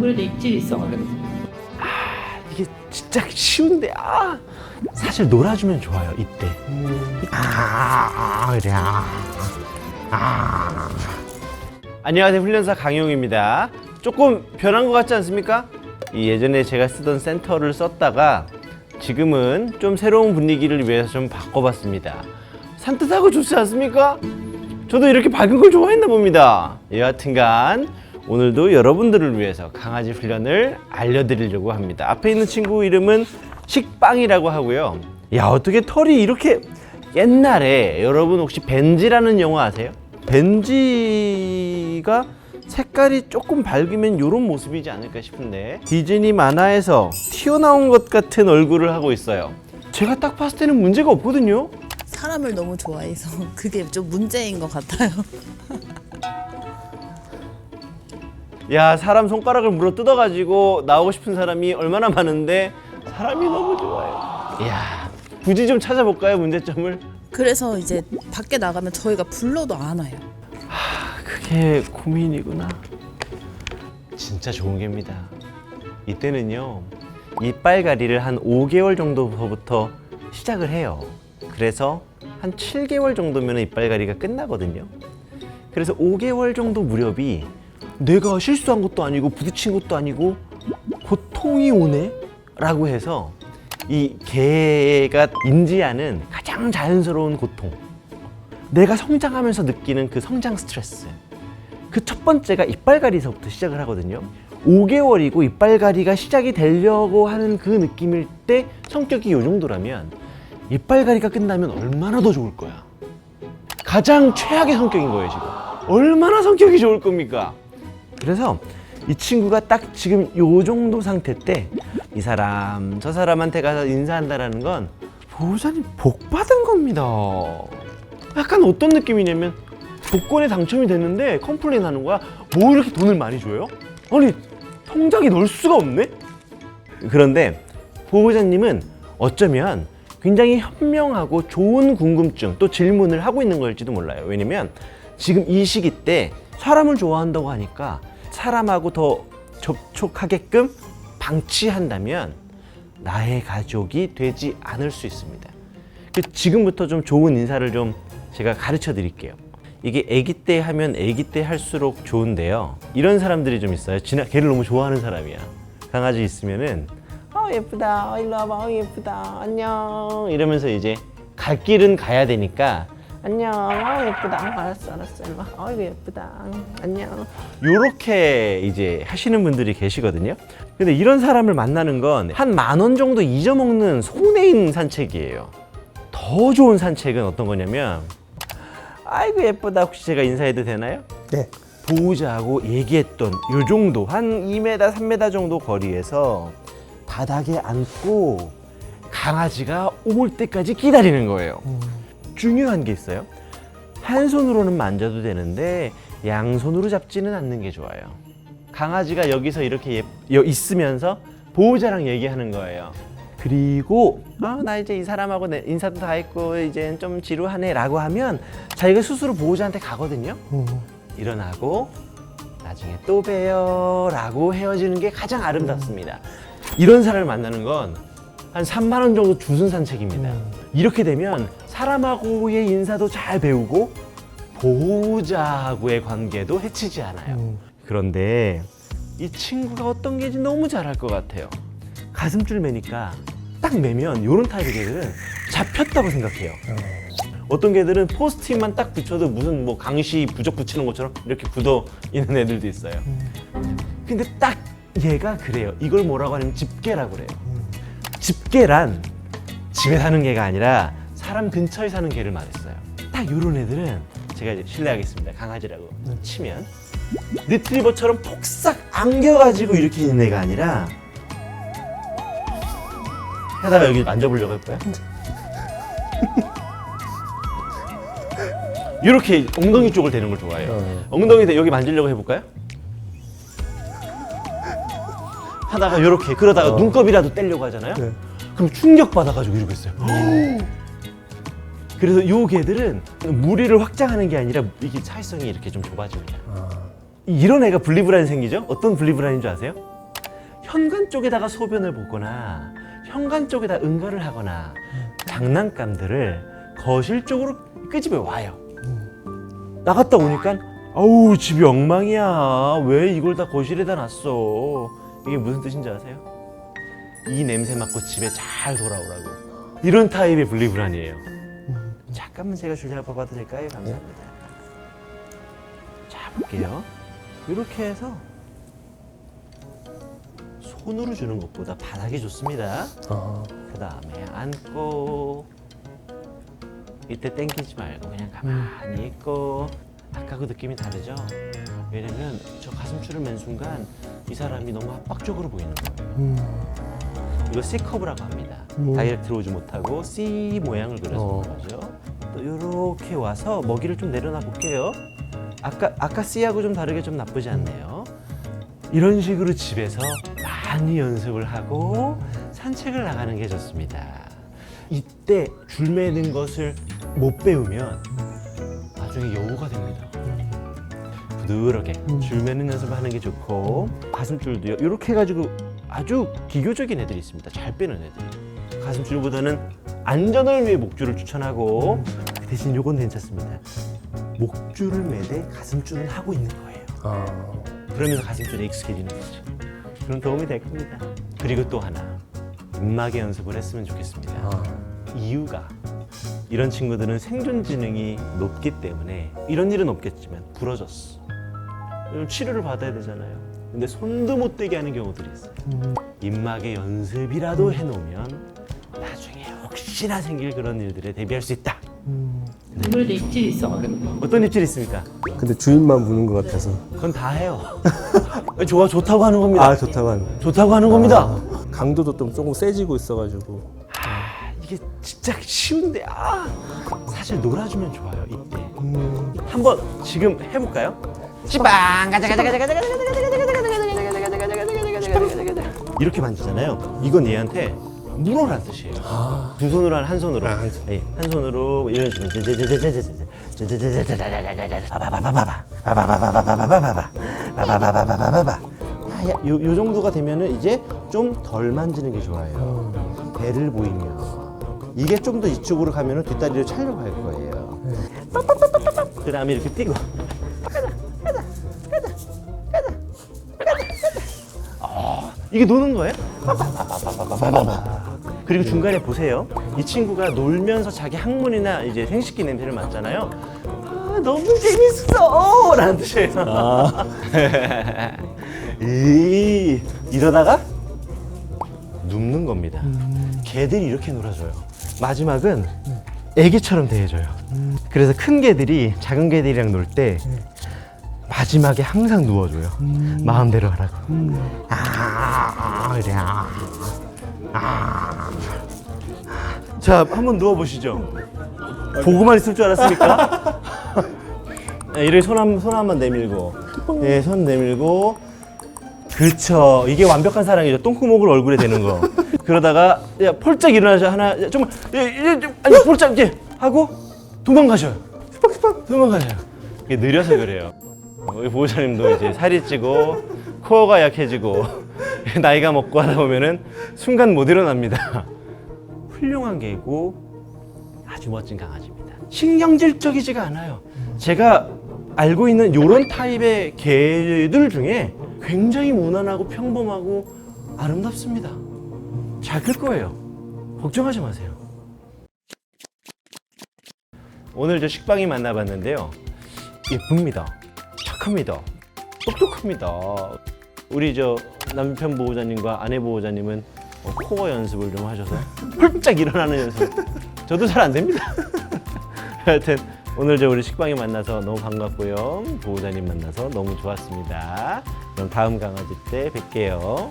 그래도 입질이 있어가지고. 이게 진짜 쉬운데 아 사실 놀아주면 좋아요 이때 아, 아 그래 아, 아. 안녕하세요 훈련사 강용입니다 조금 변한 것 같지 않습니까? 이 예전에 제가 쓰던 센터를 썼다가 지금은 좀 새로운 분위기를 위해서 좀 바꿔봤습니다 산뜻하고 좋지 않습니까? 저도 이렇게 밝은 걸 좋아했나 봅니다. 여하튼간 오늘도 여러분들을 위해서 강아지 훈련을 알려드리려고 합니다. 앞에 있는 친구 이름은 식빵이라고 하고요. 야 어떻게 털이 이렇게 옛날에 여러분 혹시 벤지라는 영화 아세요? 벤지가 색깔이 조금 밝으면 이런 모습이지 않을까 싶은데 디즈니 만화에서 튀어나온 것 같은 얼굴을 하고 있어요. 제가 딱 봤을 때는 문제가 없거든요. 사람을 너무 좋아해서 그게 좀 문제인 것 같아요. 야 사람 손가락을 물어 뜯어가지고 나오고 싶은 사람이 얼마나 많은데 사람이 너무 좋아요. 야 굳이 좀 찾아볼까요 문제점을? 그래서 이제 밖에 나가면 저희가 불러도 안 와요. 그게 고민이구나. 진짜 좋은 게입니다. 이때는요 이빨가리를 한 5개월 정도부터 시작을 해요. 그래서 한 7개월 정도면 이빨가리가 끝나거든요. 그래서 5개월 정도 무렵이 내가 실수한 것도 아니고 부딪힌 것도 아니고 고통이 오네? 라고 해서 이 개가 인지하는 가장 자연스러운 고통. 내가 성장하면서 느끼는 그 성장 스트레스. 그 첫 번째가 이빨가리서부터 시작을 하거든요. 5개월이고 이빨가리가 시작이 되려고 하는 그 느낌일 때 성격이 이 정도라면 이빨가리가 끝나면 얼마나 더 좋을 거야? 가장 최악의 성격인 거예요 지금. 얼마나 성격이 좋을 겁니까 그래서 이 친구가 딱 지금 요 정도 상태 때 이 사람 저 사람한테 가서 인사한다라는 건 보호자님 복 받은 겁니다. 약간 어떤 느낌이냐면 복권에 당첨이 됐는데 컴플레인 하는 거야. 뭐 이렇게 돈을 많이 줘요? 아니 통장이 넣을 수가 없네. 그런데 보호자님은 어쩌면 굉장히 현명하고 좋은 궁금증 또 질문을 하고 있는 걸지도 몰라요. 왜냐면 지금 이 시기 때 사람을 좋아한다고 하니까 사람하고 더 접촉하게끔 방치한다면 나의 가족이 되지 않을 수 있습니다. 그 지금부터 좀 좋은 인사를 좀 제가 가르쳐 드릴게요. 이게 아기 때 하면 아기 때 할수록 좋은데요. 이런 사람들이 좀 있어요. 지나 걔를 너무 좋아하는 사람이야. 강아지 있으면은 어 예쁘다. 어, 일로 와봐. 어 예쁘다. 안녕. 이러면서 이제 갈 길은 가야 되니까 안녕. 어 예쁘다. 어, 알았어 알았어. 일로 와. 어 이거 예쁘다. 안녕. 요렇게 이제 하시는 분들이 계시거든요. 근데 이런 사람을 만나는 건 한 만 원 정도 잊어먹는 손해인 산책이에요. 더 좋은 산책은 어떤 거냐면 아이고 예쁘다 혹시 제가 인사해도 되나요? 네. 보호자하고 얘기했던 요 정도 한 2m 3m 정도 거리에서 바닥에 앉고 강아지가 올 때까지 기다리는 거예요. 중요한 게 있어요. 한 손으로는 만져도 되는데 양손으로 잡지는 않는 게 좋아요. 강아지가 여기서 이렇게 예- 여- 있으면서 보호자랑 얘기하는 거예요. 그리고 아, 나 이제 이 사람하고 내 인사도 다 했고 이제 좀 지루하네라고 하면 자기가 스스로 보호자한테 가거든요. 일어나고 나중에 또 봬요라고 헤어지는 게 가장 아름답습니다. 이런 사람을 만나는 건 한 3만 원 정도 주순 산책입니다. 이렇게 되면 사람하고의 인사도 잘 배우고 보호자하고의 관계도 해치지 않아요. 그런데 이 친구가 어떤 게인지 너무 잘할 것 같아요. 가슴줄 매니까 딱 매면 이런 타입의 개들은 잡혔다고 생각해요. 어 떤 개들은 포스트잇만 딱 붙여도 무슨 뭐 강시 부적 붙이는 것처럼 이렇게 굳어 있는 애들도 있어요. 근데 딱 얘가 그래요. 이걸 뭐라고 하냐면 집게라고 그래요. 집게란 집에 사는 개가 아니라 사람 근처에 사는 개를 말했어요. 딱 이런 애들은 제가 이제 실례하겠습니다. 강아지라고 치면 리트리버처럼 폭삭 안겨가지고 이렇게 있는 애가 아니라 하다가 여기 만져보려고 할 거야. 이렇게 엉덩이 쪽을 대는 걸 좋아해요. 어. 엉덩이 대 여기 만지려고 해볼까요? 하다가 이렇게 그러다가 어. 눈곱이라도 떼려고 하잖아요. 네. 그럼 충격 받아가지고 이러고 있어요. 그래서 요 개들은 무리를 확장하는 게 아니라 이게 사회성이 이렇게 좀 그냥 아, 이런 애가 분리불안이 생기죠? 어떤 분리불안인 줄 아세요? 현관 쪽에다가 소변을 보거나 현관 쪽에다 응가를 하거나 장난감들을 거실 쪽으로 끄집어 와요. 나갔다 오니까 아우 집이 엉망이야. 왜 이걸 다 거실에다 놨어? 이게 무슨 뜻인지 아세요? 이 냄새 맡고 집에 잘 돌아오라고. 이런 타입의 분리불안이에요. 잠깐만 제가 줄 잡아봐도 될까요? 감사합니다. 자 볼게요. 이렇게 해서 손으로 주는 것보다 바닥이 좋습니다. 아, 그 다음에 앉고 이때 땡기지 말고 그냥 가만히 있고 아까 그 느낌이 다르죠? 왜냐면 저 가슴줄을 맨 순간 이 사람이 너무 압박적으로 보이는 거예요. 음, 이거 C컵이라고 합니다. 음. 다이렉트로 오지 못하고 C 모양을 그려서 어. 온 거죠. 또 이렇게 와서 먹이를 좀 내려놔 볼게요. 아까 아까 C하고 좀 다르게 좀 나쁘지 않네요. 이런 식으로 집에서 많이 연습을 하고 산책을 나가는 게 좋습니다. 이때 줄 매는 것을 못 배우면 나중에 여우가 됩니다. 부드럽게 줄 매는 연습을 하는 게 좋고 가슴줄도요. 이렇게 해가지고 아주 기교적인 애들이 있습니다. 잘 빼는 애들이. 가슴줄보다는 안전을 위해 목줄을 추천하고 그 대신 요건 괜찮습니다. 목줄을 매되 가슴줄은 하고 있는 거예요. 아, 그러면서 가슴줄에 익숙해지는 거죠. 그럼 도움이 될 겁니다. 그리고 또 하나 입마개 연습을 했으면 좋겠습니다. 아, 이유가 이런 친구들은 생존 지능이 높기 때문에 이런 일은 없겠지만 부러졌어. 그럼 치료를 받아야 되잖아요. 근데 손도 못 대게 하는 경우들이 있어요. 음, 입마개 연습이라도 해놓으면 나중에 혹시나 생길 그런 일들에 대비할 수 있다. 음. 아무래도 입질이 있어가지고 어떤 입질이 있습니까? 근데 주인만 무는 것 같아서. 그건 다 해요. 좋아 좋다고 하는 겁니다. 아, 좋다고 하는. 좋다고 하는 겁니다. 아, 강도도 좀 조금 세지고 있어가지고. 아, 이게 진짜 쉬운데 아 사실 놀아주면 좋아요 이때 음, 한번 지금 해볼까요? 찌빵 가자 가자 가자 가자 가자 가자 가자 가자 가자 가자 가자 가자 가자 가자 가자 가자 가자 가자 이렇게 만지잖아요. 이건 얘한테 물어란 뜻이에요. 두 손으로 한, 한 손으로. 아, 한 손. 예, 한 손으로 이런 식으로 정도가 되면은 이제 좀덜 만지는 게 좋아요. 배를 보이면 이게 좀더 이쪽으로 가면은 뒷다리를 차려고 할 거예요. 그 다음에 이렇게 뛰고 아, 이게 노는 거예요? 그리고 중간에 보세요. 이 친구가 놀면서 자기 항문이나 이제 생식기 냄새를 맡잖아요. 아, 너무 재밌어! 라는 뜻이에요. 이, 이러다가 눕는 겁니다. 개들이 이렇게 놀아줘요. 마지막은 애기처럼 대해줘요. 그래서 큰 개들이 작은 개들이랑 놀 때 마지막에 항상 누워줘요. 마음대로 하라고. 아, 그래. 아. 아. 자, 한번 누워 보시죠. 보고만 있을 줄 알았습니까? 네, 이렇게 손 한, 손 한번 내밀고, 네, 손 내밀고, 그렇죠. 이게 완벽한 사랑이죠. 똥구멍을 얼굴에 대는 거. 그러다가 야, 펄쩍 일어나자 하나, 야, 정말 예, 예, 좀, 아니 펄쩍 이제 하고 도망가셔요. 스팍스팍 도망가셔요. 이게 느려서 그래요. 우리 보호자님도 이제 살이 찌고 코어가 약해지고 나이가 먹고 하다 보면은 순간 못 일어납니다. 훌륭한 개고 아주 멋진 강아지입니다. 신경질적이지가 않아요. 제가 알고 있는 이런 타입의 개들 중에 굉장히 무난하고 평범하고 아름답습니다. 잘 클 거예요. 걱정하지 마세요. 오늘 저 식빵이 만나봤는데요. 예쁩니다. 착합니다. 똑똑합니다. 우리 저 남편 보호자님과 아내 보호자님은 어, 코어 연습을 좀 하셔서 펄짝 일어나는 연습. 저도 잘 안 됩니다. 하여튼 오늘 저 우리 식빵이 만나서 너무 반갑고요. 보호자님 만나서 너무 좋았습니다. 그럼 다음 강아지 때 뵐게요.